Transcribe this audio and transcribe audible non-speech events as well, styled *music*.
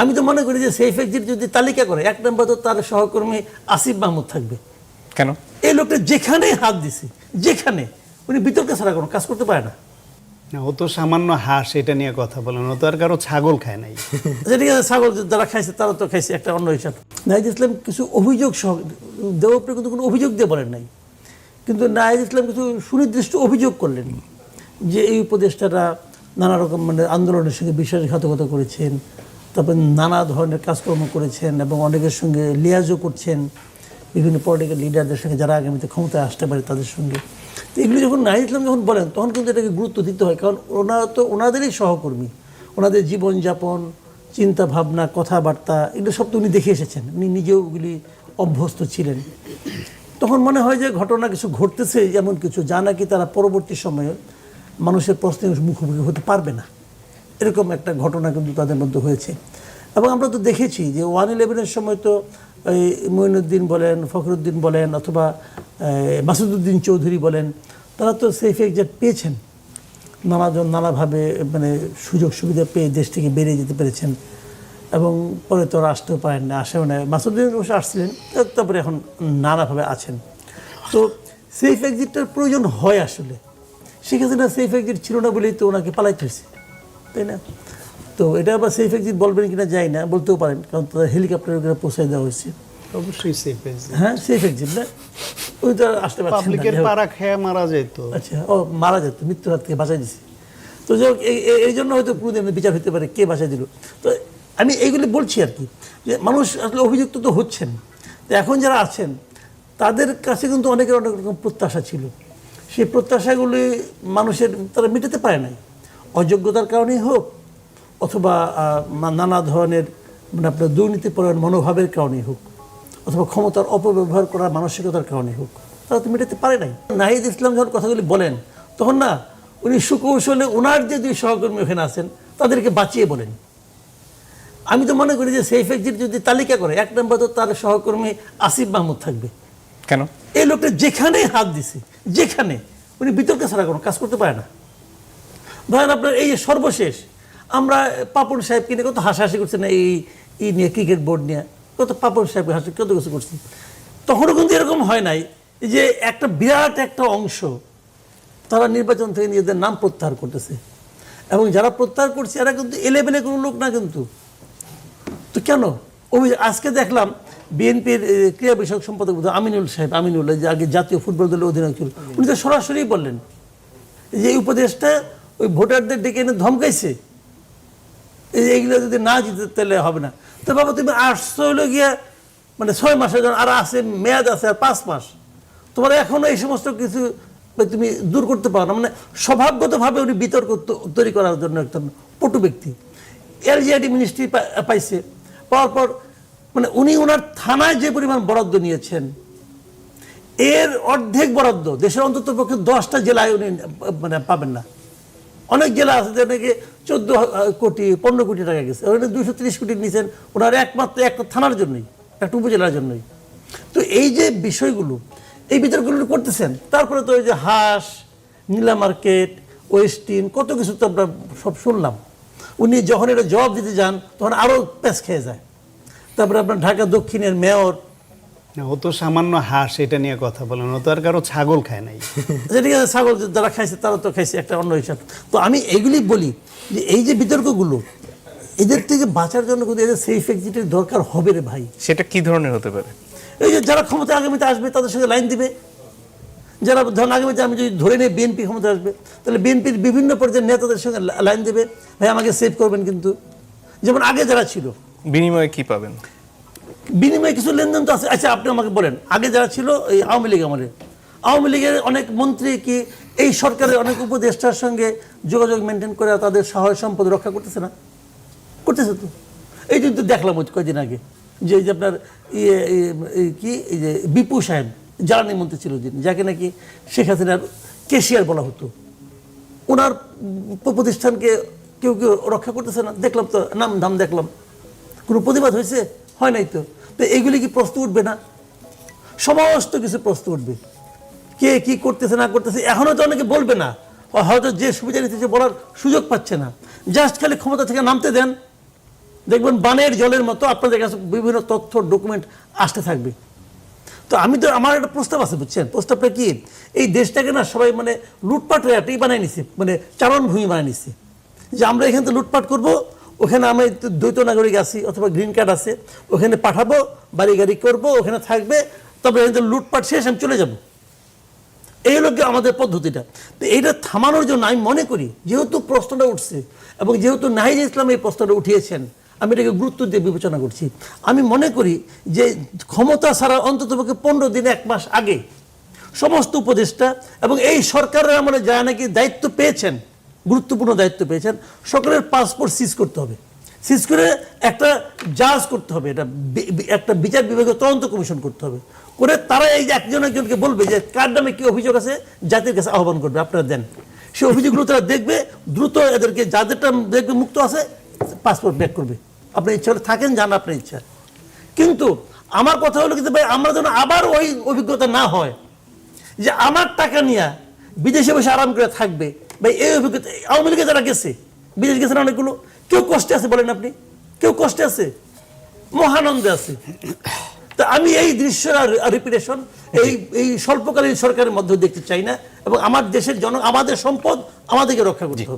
আমি তো মনে করি যে সেফ এক্সিট যদি তালিকা করে এক নম্বর তো তার সহকর্মী আসিফ মাহমুদ থাকবে। কেন? এই লোকটা যেখানে হাত দিছে যেখানে উনি বিতর্কে ছাড়া কোনো কাজ করতে পারে না। না ও তো সামান্য হাঁস এটা নিয়ে কথা বলেন ও তো আর কারও ছাগল খায় নাই। *laughs* আচ্ছা ঠিক আছে ছাগল যারা খাইছে তারা তো খাইছে একটা অন্য হিসাব। নাহিদ ইসলাম কিছু অভিযোগ সহ দেবপ্রিয় কিন্তু কোনো অভিযোগ দিয়ে বলেন নাই। কিন্তু নাহিদ ইসলাম কিছু সুনির্দিষ্ট অভিযোগ করলেন যে এই উপদেষ্টারা নানা রকম মানে আন্দোলনের সঙ্গে বিশ্বাসঘাতকতা করেছেন তারপর নানা ধরনের কাজকর্ম করেছেন এবং অনেকের সঙ্গে লিয়াজও করছেন। বিভিন্ন পলিটিক্যাল লিডারদের সঙ্গে যারা আগামীতে ক্ষমতায় আসতে পারে তাদের সঙ্গে। তো এগুলি যখন নাহিদ ইসলাম যখন বলেন, তখন কিন্তু এটাকে গুরুত্ব দিতে হয়। কারণ ওনারা তো ওনাদেরই সহকর্মী। ওনাদের জীবনযাপন চিন্তা ভাবনা কথাবার্তা, এগুলো সব তো উনি দেখে এসেছেন। উনি নিজেও ওগুলি অভ্যস্ত ছিলেন। তখন মনে হয় যে ঘটনা কিছু ঘটতেছে এমন কিছু। যা নাকি তারা পরবর্তী সময়ে মানুষের প্রশ্নের মুখোমুখি হতে পারবে না। এরকম একটা ঘটনা কিন্তু তাদের মধ্যে হয়েছে। এবং আমরা তো দেখেছি যে ওয়ান ইলেভেনের সময় তো এই মঈনুদ্দিন বলেন, ফখরুদ্দিন বলেন অথবা মাসুদুদ্দিন চৌধুরী বলেন, তারা তো সেফ এক্সাক্ট পেয়েছেন। নানাজন নানাভাবে মানে সুযোগ সুবিধা পেয়ে দেশ থেকে বেরিয়ে যেতে পেরেছেন। এবং পরে তো আসতেও পারেন না, আসেও না। মাসুদ্দিন অবশ্য আসছিলেন তারপরে এখন নানাভাবে আছেন। তো সেফ এক্সিটটার প্রয়োজন হয় আসলে। শেখ হাসিনা সেফ এক্সিট ছিল না বলেই তো ওনাকে পালাইতে হয়েছে। তাই না? তো এটা আবার সেফ এক্সিট বলবেন কিনা যাই না বলতেও পারেন কারণ তাদের হেলিকপ্টারের করে পৌঁছায় দেওয়া হয়েছে। অবশ্যই সেফ হ্যাঁ সেফ এক্সিট না? উনি তো আসতে পারছেন না পাবলিকের পাড়া খেয়ে মারা যেত। আচ্ছা ও মারা যেত মৃত্যুর হাত থেকে বাঁচাই দিছে। তো যাই হোক এই- জন্য হয়তো পুরো বিচার হতে পারে কে বাঁচাই দিল। তো আমি এইগুলি বলছি আর কি যে মানুষ আসলে অভিযুক্ত তো হচ্ছেন। তো এখন যারা আছেন তাদের কাছে কিন্তু অনেকের অনেক রকম প্রত্যাশা ছিল। সেই প্রত্যাশাগুলি মানুষের তারা মেটাতে পারে নাই। অযোগ্যতার কারণেই হোক অথবা নানা ধরনের মানে আপনার দুর্নীতিপরায়ণ মনোভাবের কারণেই হোক অথবা ক্ষমতার অপব্যবহার করার মানসিকতার কারণে হোক তারা তো মেটাতে পারে নাই। নাহিদ ইসলাম যখন কথাগুলি বলেন তখন না উনি সুকৌশলে ওনার যে দুই সহকর্মী ওখানে আছেন তাদেরকে বাঁচিয়ে বলেন। আমি তো মনে করি যে সেফ এক্সিট যদি তালিকা করে এক নম্বর তো তার সহকর্মী আসিফ মাহমুদ থাকবে। কেন? এই লোকটা যেখানে হাত দিছে যেখানে উনি বিতর্কে ছাড়া কোনো কাজ করতে পারে না। ধরেন আপনার এই সর্বশেষ, আমরা পাপন সাহেবকে নিয়ে কত হাসাহাসি করছি না এই, ই নিয়ে, ক্রিকেট বোর্ড নিয়ে। কত পাপন সাহেবকে হাসি, কত কিছু করছি তখনও কিন্তু এরকম হয় নাই যে একটা বিরাট একটা অংশ তারা নির্বাচন থেকে নিজেদের নাম প্রত্যাহার করতেছে। এবং যারা প্রত্যাহার করছে, এরা কিন্তু এলেবেলে কোনো লোক না কিন্তু। তো কেন? আজকে দেখলাম বিএনপির ক্রীড়া বিষয়ক সম্পাদক আমিনুল সাহেব, আমিনুল যে আগে জাতীয় ফুটবল দলের অধিনায়ক ছিল, উনি তো সরাসরি বললেন যে এই উপদেশটা ওই ভোটারদের ডেকে এনে ধমকাইছে। এইগুলো যদি না জিতে, তাহলে হবে না। তো বাবা, তুমি আসছো হলো গিয়া মানে ছয় মাসের জন্য, আর আছে, মেয়াদ আছে, আর পাঁচ মাস। তোমার এখনও এই সমস্ত কিছু তুমি দূর করতে পারো না। মানে স্বভাবগতভাবে উনি বিতর্ক তৈরি করার জন্য একজন পটু ব্যক্তি। এলজিআইডি মিনিস্ট্রি পাইছে। পাওয়ার পর মানে উনি ওনার থানায় যে পরিমাণ বরাদ্দ নিয়েছেন, এর অর্ধেক বরাদ্দ, দেশের অন্তত পক্ষে দশটা জেলায় উনি মানে পাবেন না। অনেক জেলা আছে যেটাকে চোদ্দ কোটি, পনেরো কোটি টাকা গেছে। ওখানে দুশো তিরিশ কোটি নিয়েছেন ওনার একমাত্র একটা থানার জন্যই, একটা উপজেলার জন্যই। তো এই যে বিষয়গুলো, এই বিতর্কগুলো করতেছেন, তারপরে তো ওই যে হাঁস, নীলা মার্কেট ওয়েস্টিন কত কিছু তো আমরা সব শুনলাম। উনি যখন এটা জবাব দিতে যান, তখন আরও প্যাঁচ খেয়ে যায়। তারপরে আপনার ঢাকা দক্ষিণের মেয়র ও তো সামান্য হাঁস এটা নিয়ে কথা বলেন ও তো আর কারও ছাগল খায় নাই। আচ্ছা ঠিক আছে ছাগল যারা খাইছে তারা তো খাইছে একটা অন্য হিসাব। তো আমি এইগুলি বলি যে এই যে বিতর্কগুলো এদের থেকে বাঁচার জন্য কিন্তু এদের সেফ এক্সিটের দরকার হবে রে ভাই। সেটা কি ধরনের হতে পারে? এই যে যারা ক্ষমতা আগামীতে আসবে তাদের সঙ্গে লাইন দিবে। যারা ধরেন আগামীতে আমি যদি ধরে নিই বিএনপি ক্ষমতা আসবে তাহলে বিএনপির বিভিন্ন পর্যায়ের নেতাদের সঙ্গে লাইন দেবে। ভাই আমাকে সেভ করবেন কিন্তু। যেমন আগে যারা ছিল। বিনিময়ে কি পাবেন? বিনিময়ে কিছু লেনদেন তো আছে। আচ্ছা আপনি আমাকে বলেন আগে যারা ছিল এই আওয়ামী লীগ আমাদের আওয়ামী লীগের অনেক মন্ত্রী কি এই সরকারের অনেক উপদেষ্টার সঙ্গে যোগাযোগ মেনটেন করে তাদের সহায় সম্পদ রক্ষা করতেছে না? করতেছে তো। এই কিন্তু দেখলাম কয়েকদিন আগে যে এই যে আপনার ইয়ে ইয়ে, কি এই যে বিপু সাহেব জ্বালানি মন্ত্রী ছিল যিনি যাকে নাকি শেখ হাসিনার কেশিয়ার বলা হতো। ওনার প্রতিষ্ঠানকে কেউ কেউ রক্ষা করতেছে না। দেখলাম তো নাম ধাম দেখলাম। কোনো প্রতিবাদ হয়েছে? হয় নাই তো। তো এইগুলি কি প্রশ্ন উঠবে না? সমস্ত কিছু প্রশ্ন উঠবে। কে কি করতেছে, না করতেছে এখনও তো অনেকে বলবে না। হয়তো যে সুবিধা নিতেছে বলার সুযোগ পাচ্ছে না। জাস্ট খালি ক্ষমতা থেকে নামতে দেন। দেখবেন বানের জলের মতো আপনাদের কাছে বিভিন্ন তথ্য, ডকুমেন্ট আসতে থাকবে। তো আমি তো, আমার একটা প্রস্তাব আছে, বুঝছেন? প্রস্তাবটা কি? এই দেশটাকে না সবাই মানে লুটপাট হয়ে বানাই নিছে মানে চারণভূমি বানাই নিছে। যে আমরা এখান থেকে লুটপাট করব ওখানে আমি দ্বৈত নাগরিক আছি অথবা গ্রিন কার্ড আছে, ওখানে পাঠাবো, বাড়ি গাড়ি করব, ওখানে থাকবে, তবে এখান লুটপাট শেষ, আমি চলে যাব। এই হলো আমাদের পদ্ধতিটা। তো এইটা থামানোর জন্য আমি মনে করি, যেহেতু প্রশ্নটা উঠছে এবং যেহেতু নাহিদ ইসলাম এই প্রশ্নটা উঠিয়েছেন, আমি এটাকে গুরুত্ব দিয়ে বিবেচনা করছি। আমি মনে করি যে ক্ষমতা ছাড়া অন্ততপক্ষে পনেরো দিন, এক মাস আগে সমস্ত উপদেষ্টা এবং এই সরকারের আমলে যারা নাকি দায়িত্ব পেয়েছেন গুরুত্বপূর্ণ দায়িত্ব পেয়েছেন, সকলের পাসপোর্ট সিজ করতে হবে। সিজ করে একটা জাজ করতে হবে, এটা একটা বিচার বিভাগীয় তদন্ত কমিশন করতে হবে। করে তারা এই যে একজন একজনকে বলবে যে কার নামে কি অভিযোগ আছে, জাতির কাছে আহ্বান করবে, আপনারা দেন। সেই অভিযোগগুলো তারা দেখবে, দ্রুত এদেরকে যাদেরটা দেখবে মুক্ত আছে পাসপোর্ট ব্যাক করবে। আপনার ইচ্ছা হলে থাকেন, যান আপনার ইচ্ছা। কিন্তু আমার কথা হলো কিন্তু ভাই, আমরা যেন আবার ওই অভিজ্ঞতা না হয়, যে আমার টাকা নিয়ে বিদেশে বসে আরাম করে থাকবে ভাই এই অভিজ্ঞতা আওয়ামী লীগে যারা গেছে বিদেশ গেছে অনেকগুলো কেউ কষ্টে আছে বলেন আপনি? কেউ কষ্টে আছে? মহানন্দে আছে। তা আমি এই দৃশ্য রিপিটেশন এই এই স্বল্পকালীন সরকারের মধ্যে দেখতে চাই না এবং আমার দেশের জন আমাদের সম্পদ আমাদেরকে রক্ষা করতে হবে।